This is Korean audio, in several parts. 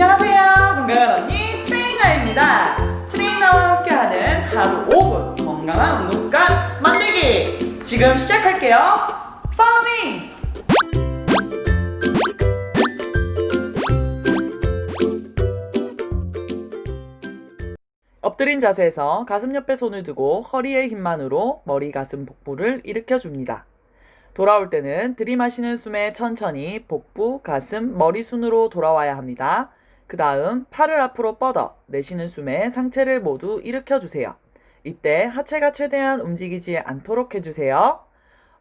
안녕하세요. 건강한 언니 트레이너입니다. 트레이너와 함께하는 하루 5분 건강한 운동 습관 만들기. 지금 시작할게요. Follow me. 엎드린 자세에서 가슴 옆에 손을 두고 허리의 힘만으로 머리 가슴 복부를 일으켜 줍니다. 돌아올 때는 들이마시는 숨에 천천히 복부, 가슴, 머리 순으로 돌아와야 합니다. 그 다음 팔을 앞으로 뻗어 내쉬는 숨에 상체를 모두 일으켜 주세요. 이때 하체가 최대한 움직이지 않도록 해주세요.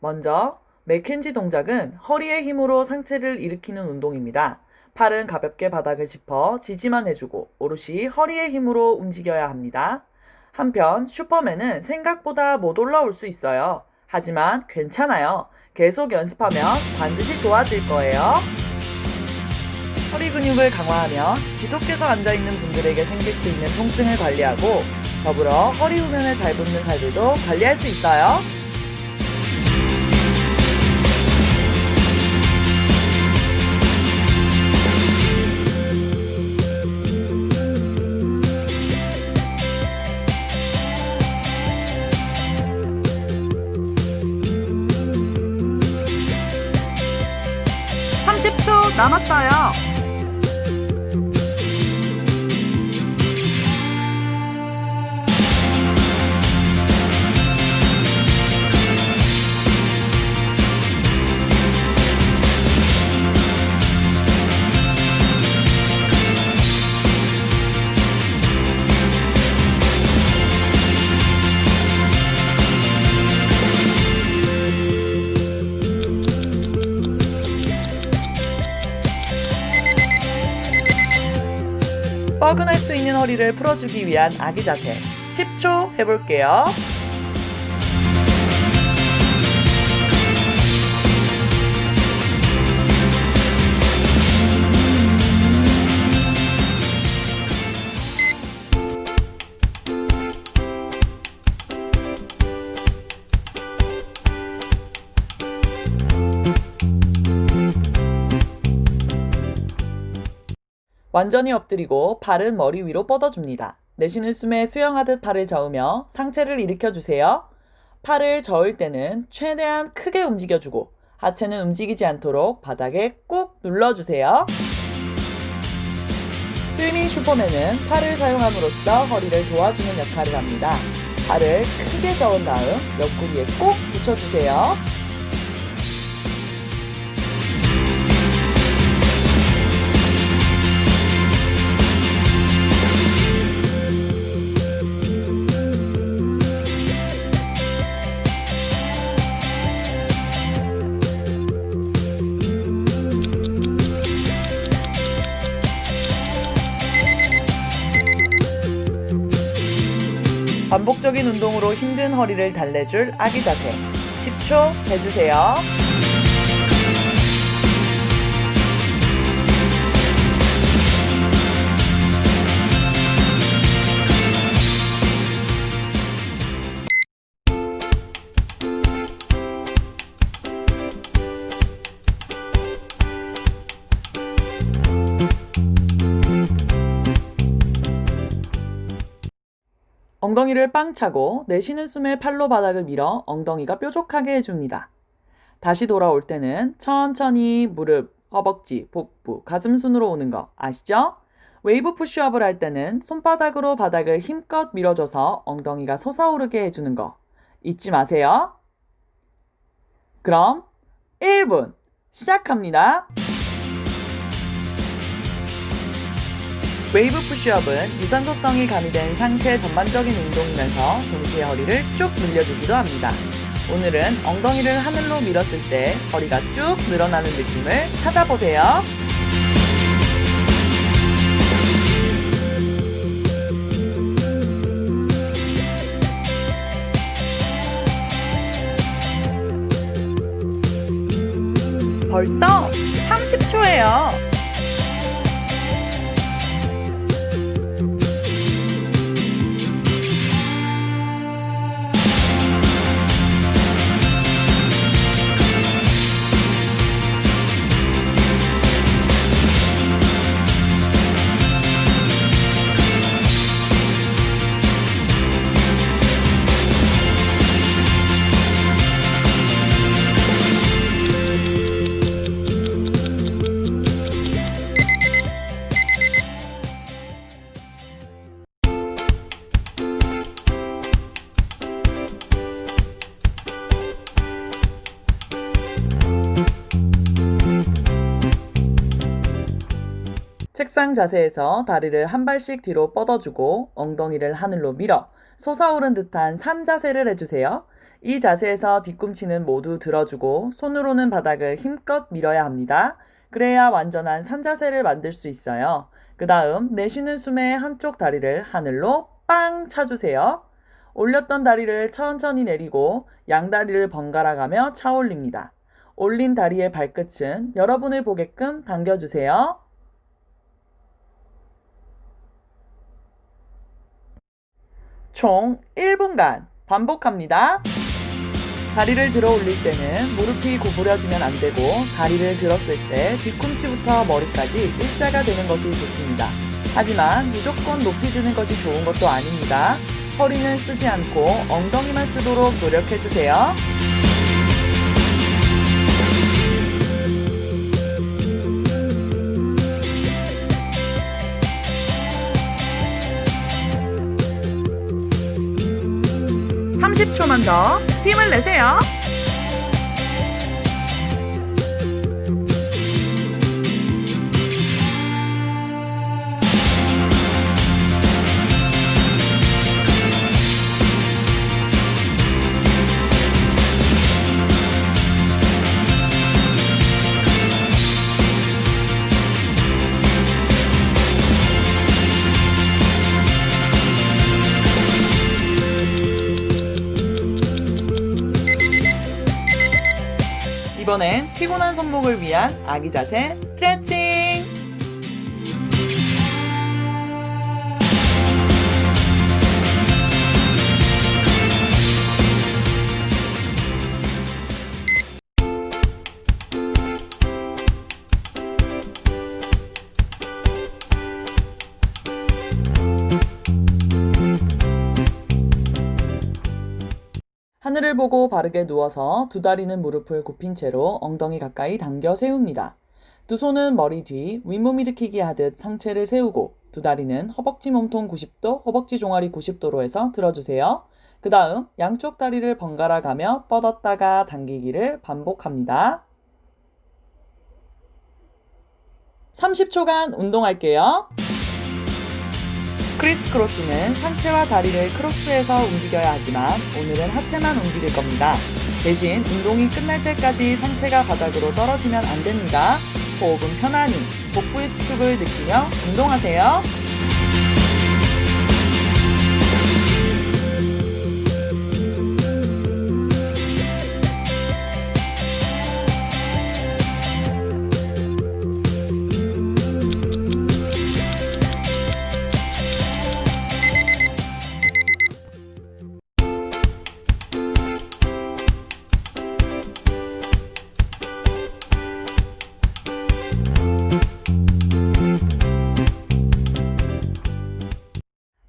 먼저 맥켄지 동작은 허리의 힘으로 상체를 일으키는 운동입니다. 팔은 가볍게 바닥을 짚어 지지만 해주고 오롯이 허리의 힘으로 움직여야 합니다. 한편 슈퍼맨은 생각보다 못 올라올 수 있어요. 하지만 괜찮아요. 계속 연습하면 반드시 좋아질 거예요. 허리 근육을 강화하면 지속해서 앉아있는 분들에게 생길 수 있는 통증을 관리하고 더불어 허리 후면에 잘 붙는 살들도 관리할 수 있어요. (30초) 남았어요. 뻐근할 수 있는 허리를 풀어주기 위한 아기 자세 10초 해볼게요. 완전히 엎드리고 발은 머리 위로 뻗어줍니다. 내쉬는 숨에 수영하듯 팔을 저으며 상체를 일으켜주세요. 팔을 저을 때는 최대한 크게 움직여주고 하체는 움직이지 않도록 바닥에 꾹 눌러주세요. 스위밍 슈퍼맨은 팔을 사용함으로써 허리를 도와주는 역할을 합니다. 팔을 크게 저은 다음 옆구리에 꼭 붙여주세요. 반복적인 운동으로 힘든 허리를 달래줄 아기 자세 10초 해주세요. 엉덩이를 빵 차고 내쉬는 숨에 팔로 바닥을 밀어 엉덩이가 뾰족하게 해줍니다. 다시 돌아올 때는 천천히 무릎, 허벅지, 복부, 가슴 순으로 오는 거 아시죠? 웨이브 푸시업을 할 때는 손바닥으로 바닥을 힘껏 밀어줘서 엉덩이가 솟아오르게 해주는 거 잊지 마세요. 그럼 1분 시작합니다. 웨이브 푸시업은 유산소성이 가미된 상체 전반적인 운동이면서 동시에 허리를 쭉 늘려주기도 합니다. 오늘은 엉덩이를 하늘로 밀었을 때 허리가 쭉 늘어나는 느낌을 찾아보세요. 벌써 30초예요. 책상 자세에서 다리를 한 발씩 뒤로 뻗어주고 엉덩이를 하늘로 밀어 솟아오른 듯한 산 자세를 해주세요. 이 자세에서 뒤꿈치는 모두 들어주고 손으로는 바닥을 힘껏 밀어야 합니다. 그래야 완전한 산 자세를 만들 수 있어요. 그 다음 내쉬는 숨에 한쪽 다리를 하늘로 빵 차주세요. 올렸던 다리를 천천히 내리고 양다리를 번갈아 가며 차 올립니다. 올린 다리의 발끝은 여러분을 보게끔 당겨주세요. 총 1분간 반복합니다. 다리를 들어 올릴 때는 무릎이 구부려지면 안 되고 다리를 들었을 때 뒤꿈치부터 머리까지 일자가 되는 것이 좋습니다. 하지만 무조건 높이 드는 것이 좋은 것도 아닙니다. 허리는 쓰지 않고 엉덩이만 쓰도록 노력해 주세요. (30초만) 더 힘을 내세요. 이번엔 피곤한 손목을 위한 아기 자세 스트레칭. 하늘을 보고 바르게 누워서 두 다리는 무릎을 굽힌 채로 엉덩이 가까이 당겨 세웁니다. 두 손은 머리 뒤 윗몸 일으키기 하듯 상체를 세우고 두 다리는 허벅지 몸통 90도, 허벅지 종아리 90도로 해서 들어주세요. 그 다음 양쪽 다리를 번갈아 가며 뻗었다가 당기기를 반복합니다. 30초간 운동할게요. 크리스 크로스는 상체와 다리를 크로스해서 움직여야 하지만 오늘은 하체만 움직일 겁니다. 대신 운동이 끝날 때까지 상체가 바닥으로 떨어지면 안 됩니다. 호흡은 편안히 복부의 수축을 느끼며 운동하세요.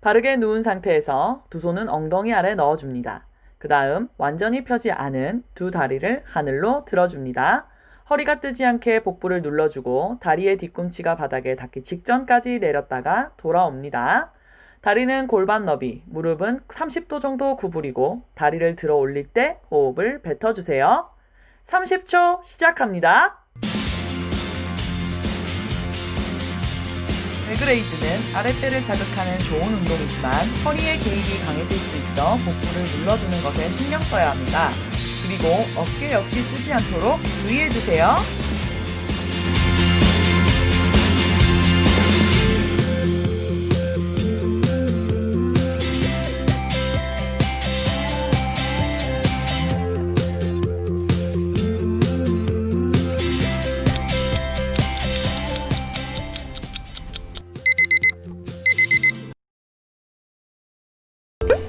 바르게 누운 상태에서 두 손은 엉덩이 아래 넣어줍니다. 그 다음 완전히 펴지 않은 두 다리를 하늘로 들어줍니다. 허리가 뜨지 않게 복부를 눌러주고 다리의 뒤꿈치가 바닥에 닿기 직전까지 내렸다가 돌아옵니다. 다리는 골반 너비, 무릎은 30도 정도 구부리고 다리를 들어 올릴 때 호흡을 뱉어주세요. 30초 시작합니다. 레그레이즈는 아랫배를 자극하는 좋은 운동이지만 허리의 개입이 강해질 수 있어 복부를 눌러주는 것에 신경 써야 합니다. 그리고 어깨 역시 뜨지 않도록 주의해 주세요.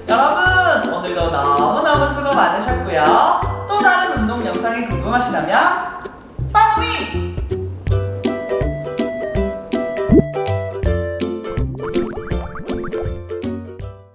여러분 오늘도 너무너무 수고 많으셨고요. 또 다른 운동 영상이 궁금하시다면 팔로우 미!